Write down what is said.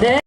네.